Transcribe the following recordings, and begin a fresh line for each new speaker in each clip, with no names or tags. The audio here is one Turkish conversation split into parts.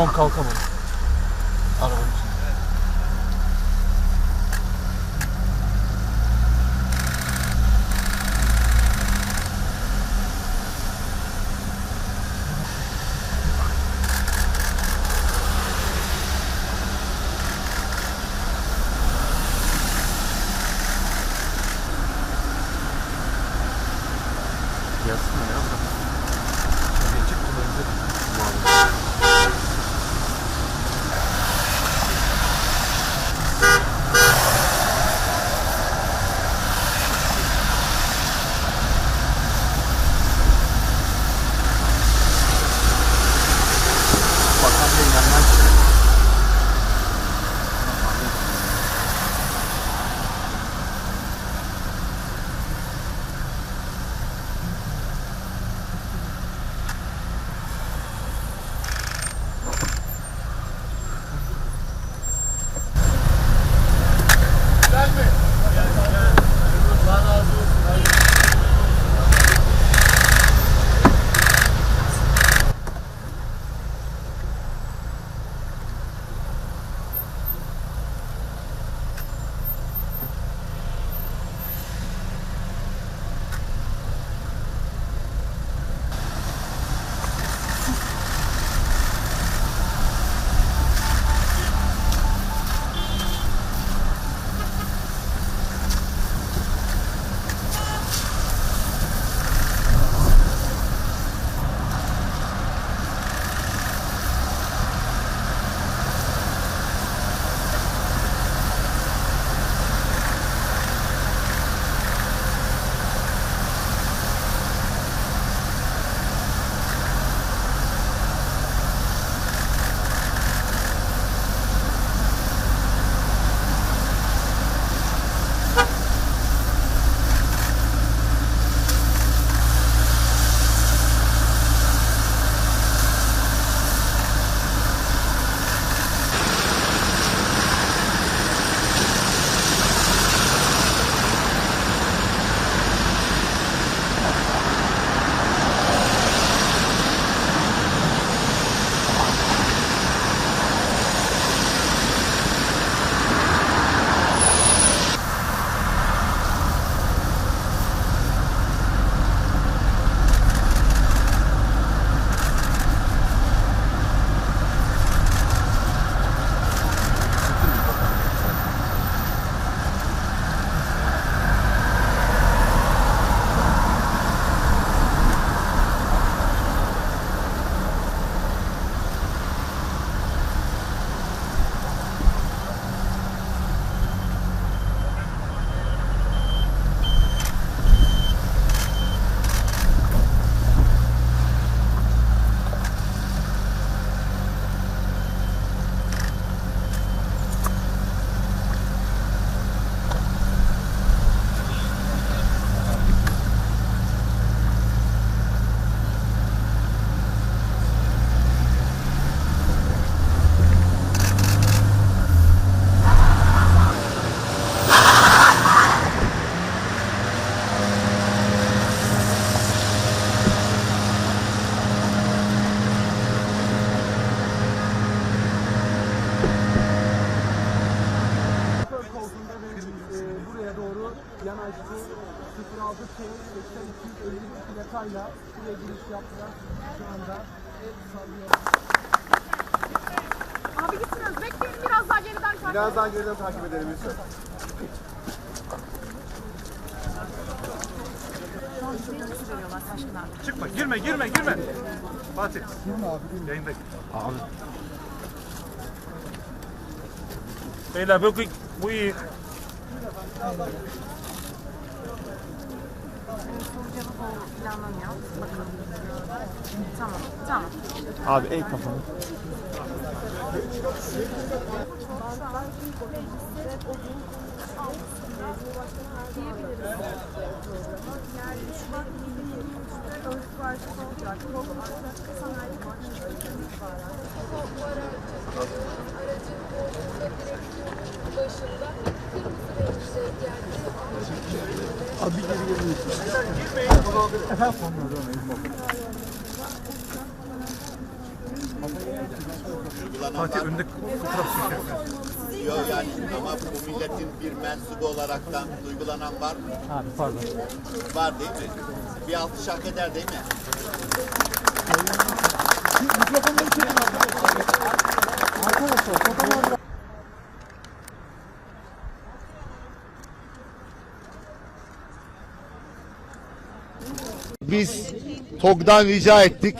Drone kalkamadı. Arabanın içinde. Yazsın ya.
Yanaştı. 06 T 8252 plakayla buraya giriş yaptılar. Şu anda sallıyor.
Abi gitsiniz bekleyin biraz daha geriden takip
Biraz daha geriden takip edelim lütfen.
Çıkma, girme, girme, girme. Fatih. Girme abi, Yayındayım. Abi. Beyler bu, bu iyi.
Cevap oldu planlanıyor. Bakın. Tamam, tamam.
Abi ey kafanı. Abi geri geri. Efendim?
Fatih önünde fotoğraf çekiyor.
Yok yani ama bu milletin bir mensubu olaraktan uygulanan var mı?
Abi pardon.
Var değil mi? Bir altı şak eder değil mi?
Mikrofonları çekin arkadaşlar. Arkadaşlar
Biz TOG'dan rica ettik.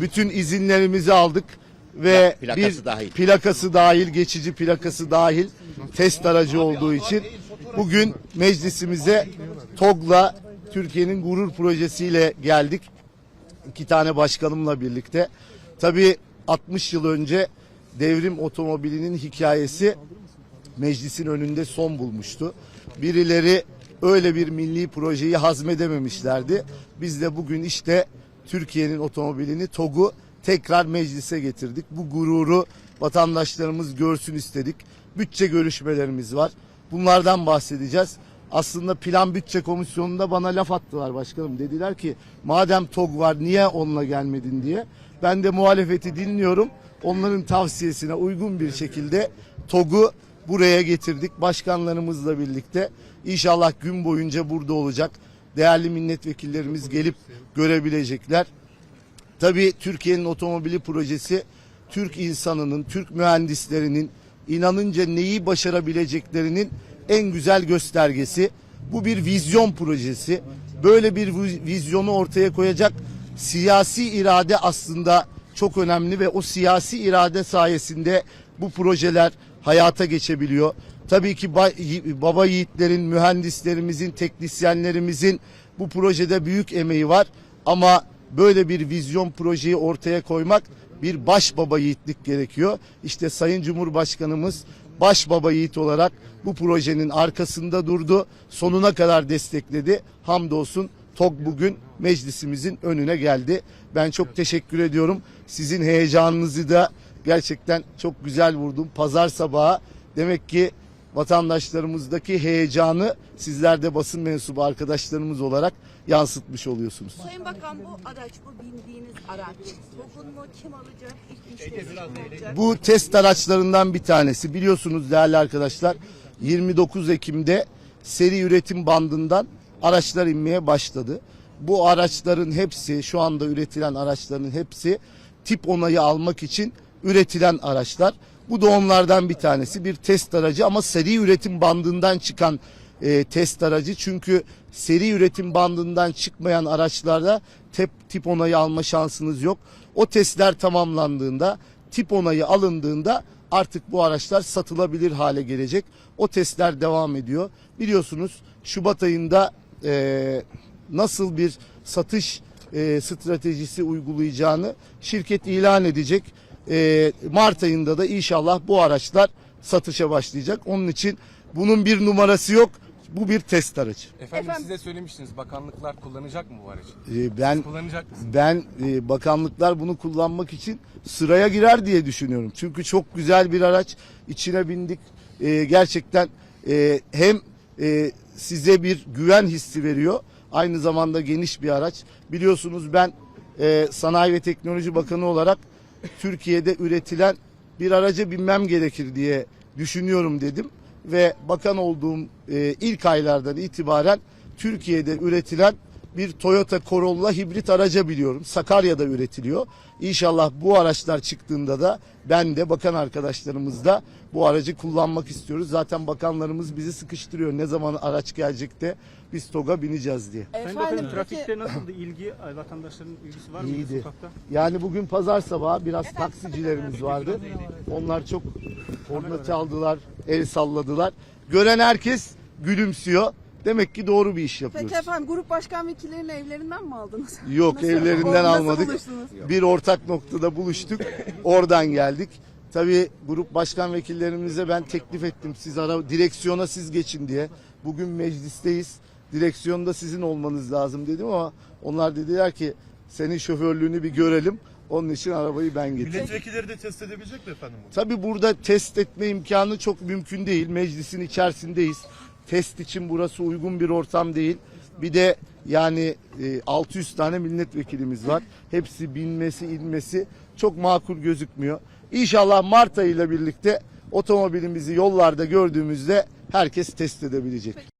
Bütün izinlerimizi aldık ve
Plakası
bir
dahil.
plakası dahil, geçici plakası dahil test aracı olduğu için bugün meclisimize TOG'la Türkiye'nin gurur projesiyle geldik. İki tane başkanımla birlikte. Tabii 60 yıl önce devrim otomobilinin hikayesi meclisin önünde son bulmuştu. Birileri öyle bir milli projeyi hazmedememişlerdi. Biz de bugün işte Türkiye'nin otomobilini TOG'u tekrar meclise getirdik. Bu gururu vatandaşlarımız görsün istedik. Bütçe görüşmelerimiz var. Bunlardan bahsedeceğiz. Aslında plan bütçe komisyonunda bana laf attılar başkanım. Dediler ki madem TOG var niye onunla gelmedin diye. Ben de muhalefeti dinliyorum. Onların tavsiyesine uygun bir şekilde TOG'u buraya getirdik başkanlarımızla birlikte. İnşallah gün boyunca burada olacak. Değerli milletvekillerimiz gelip görebilecekler. Tabii Türkiye'nin otomobili projesi Türk insanının, Türk mühendislerinin inanınca neyi başarabileceklerinin en güzel göstergesi. Bu bir vizyon projesi. Böyle bir vi- vizyonu ortaya koyacak siyasi irade aslında çok önemli ve o siyasi irade sayesinde bu projeler hayata geçebiliyor. Tabii ki baba yiğitlerin, mühendislerimizin, teknisyenlerimizin bu projede büyük emeği var ama böyle bir vizyon projeyi ortaya koymak bir baş baba yiğitlik gerekiyor. İşte Sayın Cumhurbaşkanımız baş baba yiğit olarak bu projenin arkasında durdu. Sonuna kadar destekledi. Hamdolsun TOG bugün meclisimizin önüne geldi. Ben çok teşekkür ediyorum. Sizin heyecanınızı da gerçekten çok güzel vurdum. Pazar sabahı demek ki vatandaşlarımızdaki heyecanı sizler de basın mensubu arkadaşlarımız olarak yansıtmış oluyorsunuz.
Sayın Bakan bu araç, bu bindiğiniz araç, TOG'un mu, kim alacak, ilk?
Bu test araçlarından bir tanesi. Biliyorsunuz değerli arkadaşlar 29 Ekim'de seri üretim bandından araçlar inmeye başladı. Bu araçların hepsi şu anda üretilen araçların hepsi tip onayı almak için üretilen araçlar. Bu da onlardan bir tanesi. Bir test aracı ama seri üretim bandından çıkan e, test aracı. Çünkü seri üretim bandından çıkmayan araçlarda tip, tip onayı alma şansınız yok. O testler tamamlandığında tip onayı alındığında artık bu araçlar satılabilir hale gelecek. O testler devam ediyor. Biliyorsunuz Şubat ayında e, nasıl bir satış e, stratejisi uygulayacağını şirket ilan edecek. E, Mart ayında da inşallah bu araçlar satışa başlayacak. Onun için bunun bir numarası yok. Bu bir test aracı.
Efendim, size söylemiştiniz bakanlıklar kullanacak mı bu aracı?
E, ben
Kullanacak mısınız?
ben e, bakanlıklar bunu kullanmak için sıraya girer diye düşünüyorum. Çünkü çok güzel bir araç. İçine bindik. E, gerçekten e, hem e, size bir güven hissi veriyor. Aynı zamanda geniş bir araç. Biliyorsunuz ben e, Sanayi ve Teknoloji Bakanı olarak Türkiye'de üretilen bir araca binmem gerekir diye düşünüyorum dedim. Ve bakan olduğum e, ilk aylardan itibaren Türkiye'de üretilen bir Toyota Corolla hibrit araca biliyorum. Sakarya'da üretiliyor. İnşallah bu araçlar çıktığında da ben de bakan arkadaşlarımız da bu aracı kullanmak istiyoruz. Zaten bakanlarımız bizi sıkıştırıyor. Ne zaman araç gelecek de biz TOG'a bineceğiz diye.
Sayın Bakanım trafikte nasıldı ilgi? Vatandaşların ilgisi var mıydı
İyiydi.
sokakta?
Yani bugün pazar sabahı biraz taksicilerimiz vardı. Onlar çok korna çaldılar, el salladılar. Gören herkes gülümsüyor. Demek ki doğru bir iş yapıyoruz.
Peki efendim grup başkan vekillerinin evlerinden mi aldınız?
Yok
Nasıl-
evlerinden
Nasıl
almadık.
buluştunuz?
Bir ortak noktada buluştuk. Oradan geldik. Tabii grup başkan vekillerimize ben teklif ettim. Siz ara direksiyona siz geçin diye. Bugün meclisteyiz. Direksiyonda sizin olmanız lazım dedim ama onlar dediler ki senin şoförlüğünü bir görelim. Onun için arabayı ben getirdim.
Milletvekilleri de test edebilecek mi efendim?
Tabii burada test etme imkanı çok mümkün değil. Meclisin içerisindeyiz. Test için burası uygun bir ortam değil. Bir de yani e, 600 tane milletvekilimiz var. Hepsi binmesi inmesi çok makul gözükmüyor. İnşallah Mart ayıyla birlikte otomobilimizi yollarda gördüğümüzde herkes test edebilecek.